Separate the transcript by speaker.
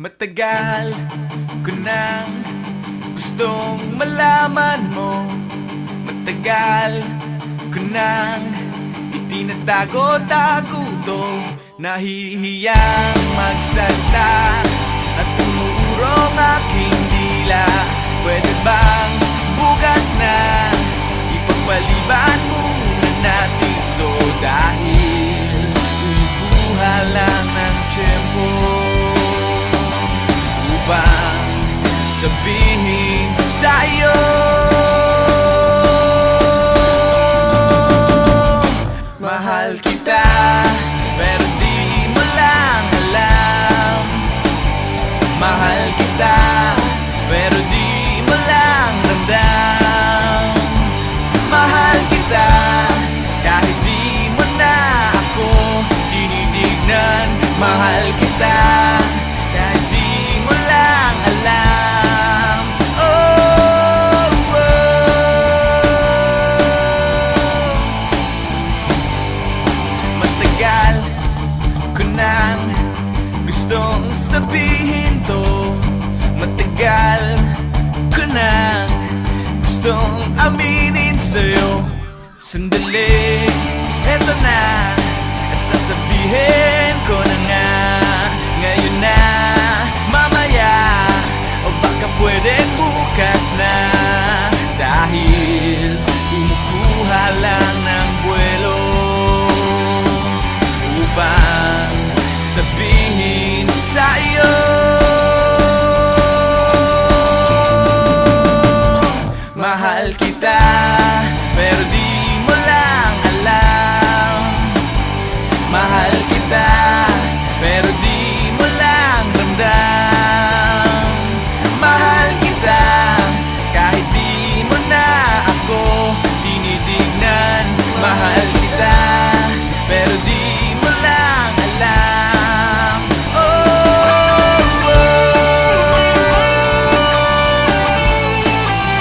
Speaker 1: Matagal ko nang gustong malaman mo. Matagal ko nang itinatago-tago to. Nahihiyang magsalta at umuurong aking sabihin sa'yo Mahal kita, pero di mo lang alam. Mahal kita, pero di mo lang ramdam. Mahal kita, kahit di mo na ako tinitignan Mahal kita, Matagal ko nang gustong sabihin to. Matagal ko nang gustong aminin sa'yo. Sandali, eto na At sasabihin